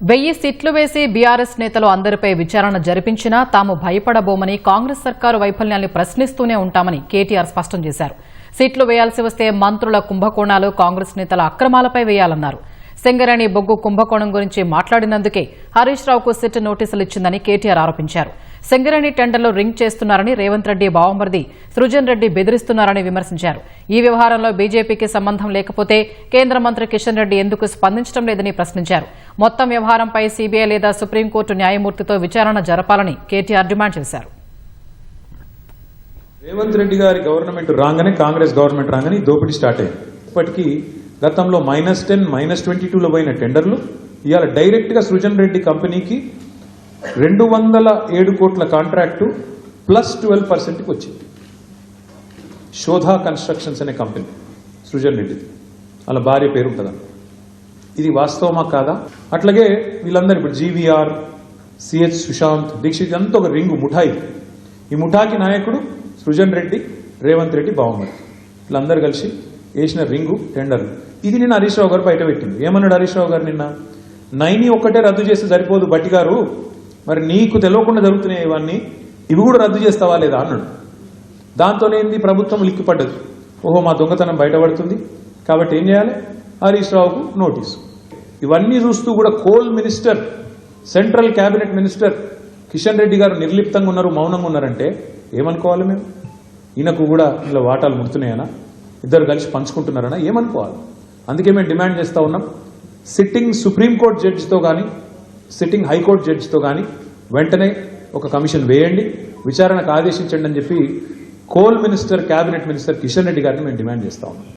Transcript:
వెయ్యి సీట్లు వేసి బీఆర్ఎస్ నేతలు అందరిపై విచారణ జరిపించినా తాము భయపడబోమని కాంగ్రెస్ సర్కారు వైఫల్యాన్ని ప్రశ్నిస్తూనే ఉంటామని కేటీఆర్ స్పష్టం చేశారు. సీట్లు వేయాల్సి వస్తే మంత్రుల కుంభకోణాలు కాంగ్రెస్ నేతల అక్రమాలపై వేయాలన్నారు. సింగరేణి బొగ్గు కుంభకోణం గురించి మాట్లాడినందుకే హరీష్ రావుకు సిట్ నోటీసులు ఇచ్చిందని కేటీఆర్ ఆరోపించారు. సింగరేణి టెండర్లో రింగ్ చేస్తున్నారని రేవంత్ రెడ్డి బావమరిది సృజన్ రెడ్డి బెదిరిస్తున్నారని విమర్శించారు. ఈ వ్యవహారంలో బీజేపీకి సంబంధం లేకపోతే కేంద్ర మంత్రి కిషన్ రెడ్డి ఎందుకు స్పందించడం లేదని ప్రశ్నించారు. మొత్తం వ్యవహారంపై సీబీఐ లేదా సుప్రీంకోర్టు న్యాయమూర్తితో విచారణ జరపాలని కేటీఆర్ డిమాండ్ చేశారు. రేవంత్ రెడ్డి గారి గవర్నమెంట్ రాగానే కాంగ్రెస్ గవర్నమెంట్ రాగానే దోపిడీ స్టార్ట్ అయింది. ఇప్పటికీ గతంలో మైనస్ టెన్ మైనస్ ట్వంటీ టూలో పోయిన టెండర్లు ఇవాళ డైరెక్ట్గా సృజన్ రెడ్డి కంపెనీకి రెండు వందల ఏడు కోట్ల కాంట్రాక్టు ప్లస్ ట్వెల్వ్ పర్సెంట్కి వచ్చింది. శోధా కన్స్ట్రక్షన్స్ అనే కంపెనీ సృజన్ రెడ్డిది. వాళ్ళ భార్య పేరు ఉంటుందా? ఇది వాస్తవమా కాదా? అట్లాగే వీళ్ళందరూ ఇప్పుడు జీవీఆర్ సిహెచ్ సుశాంత్ దీక్షిత్ అంతా ఒక రింగు ముఠాయి. ఈ ముఠాకి నాయకుడు సృజన్ రెడ్డి రేవంత్ రెడ్డి బావమతి వీళ్ళందరూ కలిసి వేసిన రింగు టెండర్. ఇది నిన్న హరీష్ రావు గారు బయట పెట్టింది. ఏమన్నాడు హరీష్ రావు గారు నిన్న? నైని ఒక్కటే రద్దు చేస్తే సరిపోదు బట్టి గారు. మరి నీకు తెలియకుండా జరుగుతున్నాయి ఇవన్నీ. ఇవి కూడా రద్దు చేస్తావా లేదా అన్నాడు. దాంతోనేంది ప్రభుత్వం లిక్కిపడ్డదు. ఓహో మా దొంగతనం బయటపడుతుంది. కాబట్టి ఏం చేయాలి? హరీష్ రావుకు నోటీసు. ఇవన్నీ చూస్తూ కూడా coal minister central cabinet minister Kishan Reddy garu నిర్లిప్తంగా ఉన్నారు మౌనంగా ఉన్నారంటే ఏమనుకోవాలి మేము? ఈయనకు కూడా ఇలా వాటాలు ముడుతున్నాయనా? ఇద్దరు కలిసి పంచుకుంటున్నారనా ఏమనుకోవాలి? అందుకే మేము డిమాండ్ చేస్తూ ఉన్నాం. సిట్టింగ్ సుప్రీంకోర్టు జడ్జితో కానీ సిట్టింగ్ హైకోర్టు జడ్జితో కానీ వెంటనే ఒక కమిషన్ వేయండి. విచారణకు ఆదేశించండి అని చెప్పి coal minister cabinet minister Kishan Reddy గారిని మేము డిమాండ్ చేస్తా ఉన్నాం.